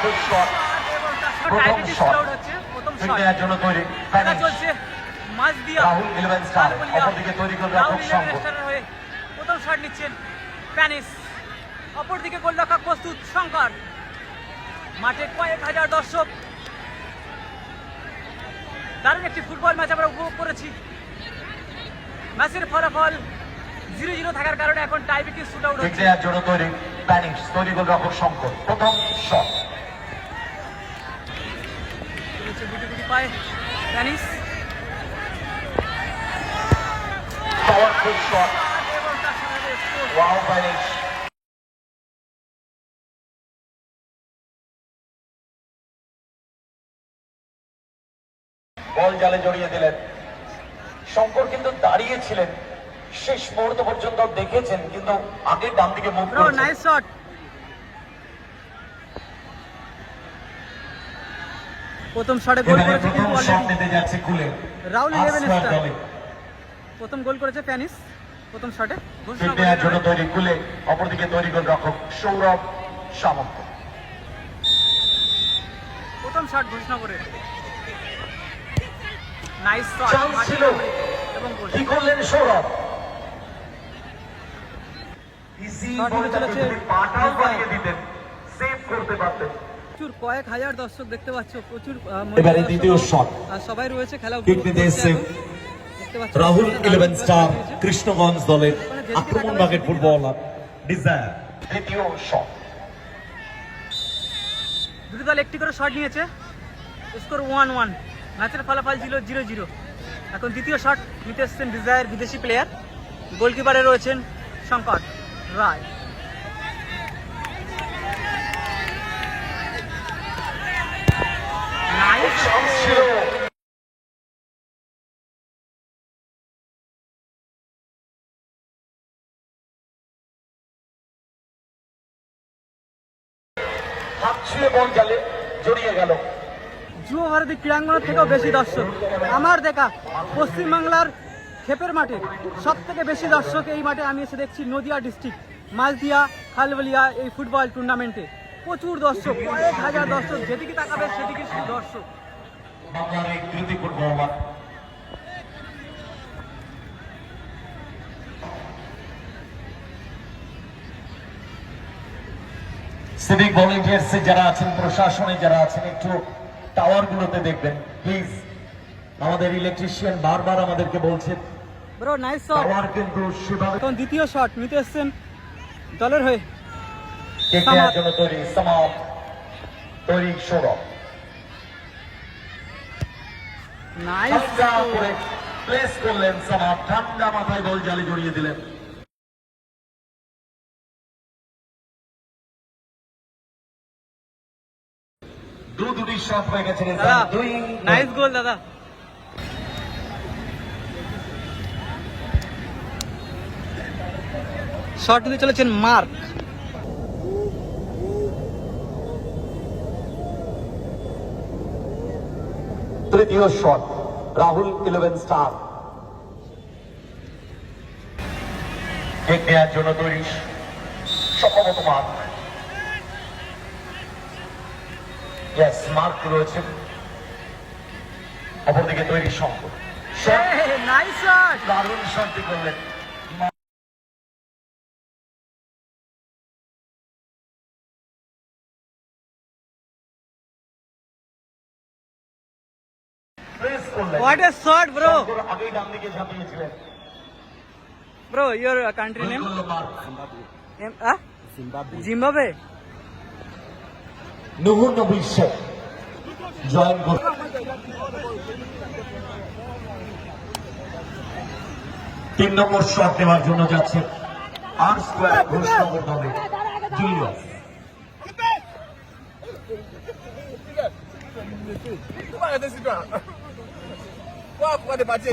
খুব শট এবং তার সঙ্গে প্রথম diabetes shot। load হচ্ছে, প্রথম ফিট shot। দেওয়ার জন্য তৈরি চলছে মাছ দিয়া। রাহুল 11 স্টার অপরদিকে তৈরি করে রাখক শঙ্কর হয়ে প্রথম শট নিচ্ছেন প্যানিস অপরদিকে গোলরক্ষক প্রস্তুত শঙ্কর। মাঠে কয়েক হাজার দর্শক। দারুণ একটি ফুটবল ম্যাচ আমরা উপভোগ করেছি। ম্যাচের ফলাফল জিরো জিরো থাকার কারণে এখন টাইব্রেকিং শুট আউট হচ্ছে তৈরি তৈরি শঙ্কর প্রথম শট পায় প্যানিস প্যানিশ বল জালে জড়িয়ে দিলেন। শঙ্কর কিন্তু দাঁড়িয়ে ছিলেন। শেষ মুহূর্ত পর্যন্ত দেখেছেন কিন্তু আগে ডান দিকে মুভ ব্রো নাইস শট প্রথম শটে গোল করেছে কিন্তু অলরেডি ইলেভেন স্টার প্রথম গোল করেছে প্যানিস। প্রথম শটে ঘোষণা দেওয়ার জন্য তৈরি কুলে অপরদিকে তৈরি করে রক্ষক সৌরভ সামন্ত। প্রথম শট ঘোষণা করে নাইস শট ছিল। এবং গোল কি করলেন সৌরভ? ইজি নিতে চলেছে। পাটাও বাড়িয়ে দিতেন। সেভ করতে পারতেন। প্রচুর কয়েক হাজার দর্শক দেখতে পাচ্ছ প্রচুর এবারে দ্বিতীয় শট সবাই রয়েছে খেলা রাহুল ইলেভেন স্টার কৃষ্ণগঞ্জ দলের ওখানে যেদিকে আক্রমণভাগের তাকাবে ফুটবলার ডিজায়ার শট দুটি দল একটি করে শট নিয়েছে। স্কোর ওয়ান ওয়ান ম্যাচের ফলাফল ছিল জিরো জিরো এখন দ্বিতীয় শট নিতে এসছেন ডিজায়ার বিদেশি প্লেয়ার গোলকিপারে রয়েছেন শঙ্কর রায় নাইস চান্স ছিল ছুঁয়ে জালে জড়িয়ে গেল। যুব ভারতী ক্রীড়াঙ্গনের থেকেও বেশি দর্শক। আমার দেখা পশ্চিমবাংলার ক্ষেপের মাঠে সব থেকে বেশি দর্শক এই মাঠে আমি এসে দেখছি নদিয়া ডিস্ট্রিক্ট মালদিয়া খালবলিয়া এই ফুটবল টুর্নামেন্টে। প্রচুর দর্শক কয়েক হাজার দর্শক যেদিকে তাকাবে সেদিকে শুধু দর্শক বাংলার এই কৃতি ফুটবলার সিভিক ভলেন্টিয়ার্স যারা আছেন প্রশাসনে যারা আছেন একটু টাওয়ার গুলোতে দেখবেন। প্লিজ আমাদের ইলেকট্রিশিয়ান বারবার আমাদেরকে বলছেন ব্রো নাইস শট টাওয়ার কিন্তু সেভাবে এখন দ্বিতীয় শট নিতে এসছেন। দলের হয়ে। কেক দেওয়ার জন্য তৈরি? সমাপ তৈরি সৌরভ। নাইস করে প্লেস করলেন সমাপ ঠান্ডা মাথায় বল জালে জড়িয়ে দিলেন। দু দুটি শট হয়ে গেছে দুই নাইস গোল। দাদা। শট নিতে চলেছেন মার্ক। তৃতীয় shot Rahul eleven star kick দেওয়ার জন্য তৈরি সম্ভবত মার্ক। ইয়েস মার্ক রয়েছে। অপরদিকে তৈরি শঙ্কর শট নাইস শট দারুণ শটটি করলেন। প্রেস করলেন। What a shot bro Shankar আগেই ডান দিকে ঝাঁপিয়েছিলেন bro your country name goal করল মার্ক জিম্বাবে নুহুর নবী শেখ জয়েন করল তিন নম্বর শট নেওয়ার জন্য যাচ্ছে আর স্কোয়ার ঘোষনগর দলে জুলিয়াস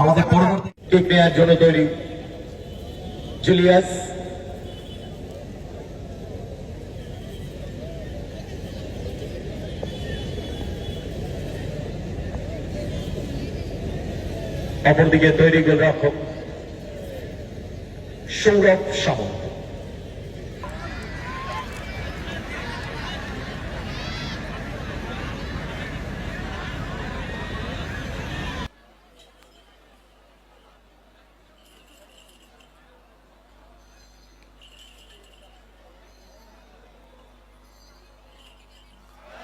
আমাদের পরবর্তী নেওয়ার জন্য তৈরি জুলিয়াস। এখন থেকে তৈরি করে রাখো। সৌরভ সামন্ত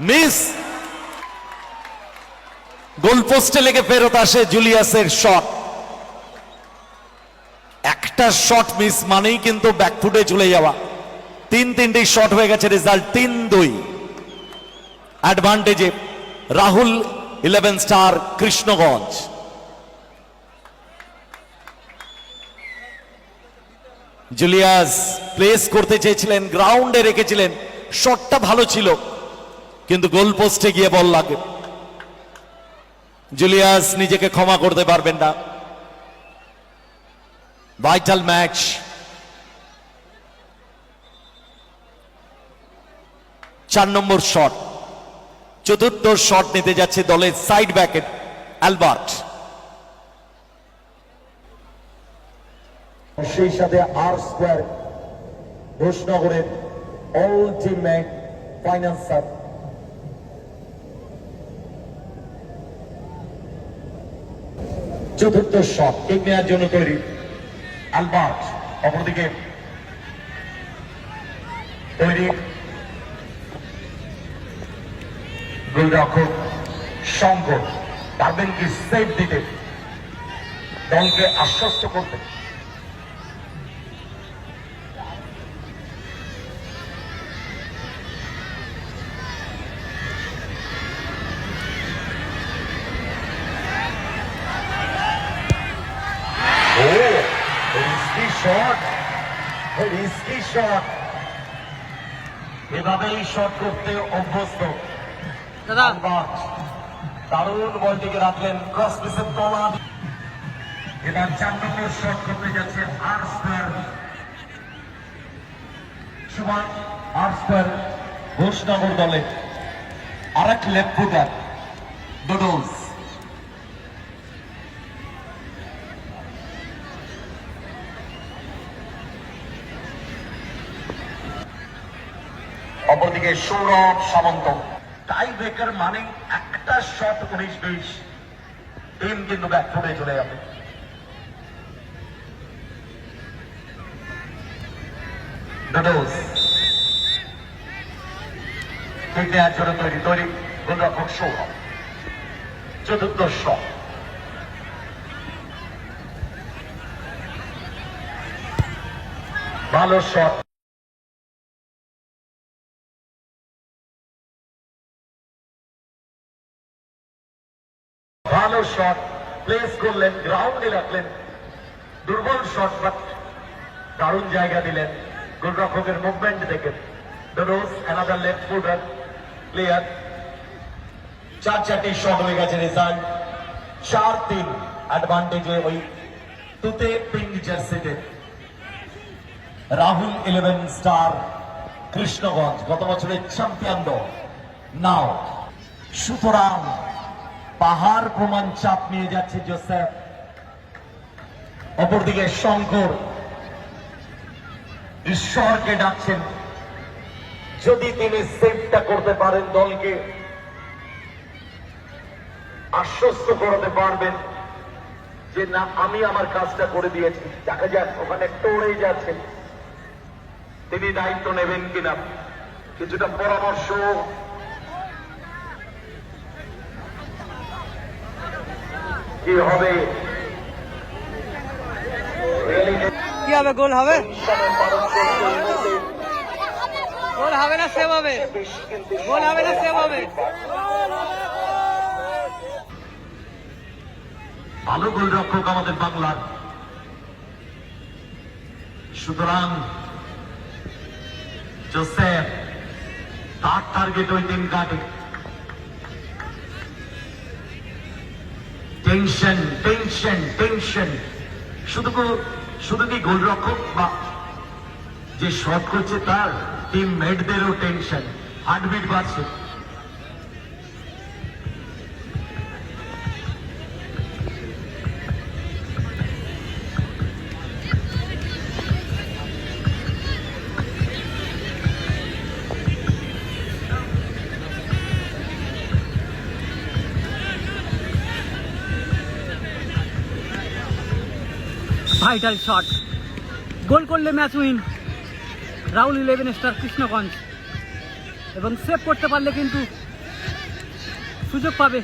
মিস গোল পোস্টে লেগে ফেরত আসে জুলিয়াসের শট। একটা শট মিস মানেই কিন্তু ব্যাকফুটে চলে যাওয়া। তিন তিনটি শট হয়ে গেছে রেজাল্ট তিন দুই। অ্যাডভান্টেজে Rahul eleven star Krishnaganj. Julius place করতে চেয়েছিলেন গ্রাউন্ডে রেখেছিলেন। শটটা ভালো ছিল, কিন্তু গোল পোস্টে গিয়ে বল লাগে। জুলিয়াস, নিজেকে ক্ষমা করতে পারবেন না। ভাইটাল ম্যাচ চার নম্বর শট চতুর্থ শট নিতে যাচ্ছে দলের সাইড ব্যাকেট অ্যালবার্ট। সেই সাথে আর স্কোয়ার ঘোষনগরের ফাইনাল ফাইন্যান্সার চতুর্থ শট কেক নেওয়ার জন্য তৈরি। আলবার্ট, অপরদিকে তৈরি। গোলরক্ষক শঙ্কর, পারবেন কি সেভ দিতে? দলকে আশ্বস্ত করতে। শট এভাবেই শট করতে অভ্যস্ত। দারুণ বলটিকে রাখলেন ক্রস পিসের তলা এবার চার নম্বর শট করতে যাচ্ছে আর স্কোয়ার সুমান আর স্কোয়ার ঘোষনগর দলে। আরেক লেফট ফুটার ডোডোস অপরদিকে সৌরভ সামন্ত। টাই ব্রেকার মানে একটা শট উনিশ বিশ। টিম কিন্তু ব্যাক ফুটে চলে যাবে। তৈরি তৈরি গোলরক্ষক সৌরভ। চতুর্থ শট ভালো শট ভালো শট প্লেস করলেন গ্রাউন্ডে রাখলেন। দুর্বল শট বাট দারুণ জায়গা দিলেন। গোলরক্ষকের মুভমেন্ট দেখে ডোডোস অ্যানাদার লেফট প্লেয়ার চার চারটি শট হয়ে গেছে রেজাল্ট চার তিন অ্যাডভান্টেজে ওই তুতে পিঙ্ক জার্সিতে রাহুল ইলেভেন স্টার কৃষ্ণগঞ্জ, গত বছরের চ্যাম্পিয়ন দল। নাও সুতরাং পাহাড় প্রমাণ চাপ নিয়ে যাচ্ছে জোসেফ অপরদিকে শঙ্কর ঈশ্বরকে ডাকছেন। যদি তিনি সেভটা করতে পারেন দলকে, আশ্বস্ত করতে পারবেন যে, না, আমি আমার কাজটা করে দিয়েছি। দেখা যাক, ওখানে টড়ে যাচ্ছে। তিনি দায়িত্ব নেবেন কিনা? কিছুটা পরামর্শ কি হবে? কি হবে গোল হবে? গোল হবে না সেভ হবে। গোল হবে না সেভ হবে। ভালো গোলরক্ষক আমাদের বাংলার। সুতরাং জোসেফ তার টার্গেট ওই তিন কাটে টেনশন টেনশন টেনশন শুধু শুধু কি গোলরক্ষক বা যে শট করছে তার টিম মেটদেরও টেনশন হার্টবিট বাড়ছে। ভাইটাল শট গোল করলে match win Rahul eleven star Krishnaganj এবং সেভ করতে পারলে কিন্তু সুযোগ পাবে।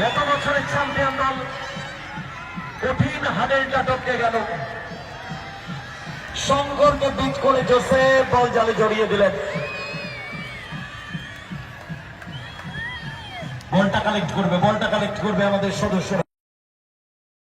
গত বছরের চ্যাম্পিয়ন দল কঠিন হাডেলটা টপকে গেল। শঙ্করকে বিট করে জোসেফ, বল জালে জড়িয়ে দিলেন। বলটা কালেক্ট করবে বলটা কালেক্ট করবে আমাদের সদস্যরা।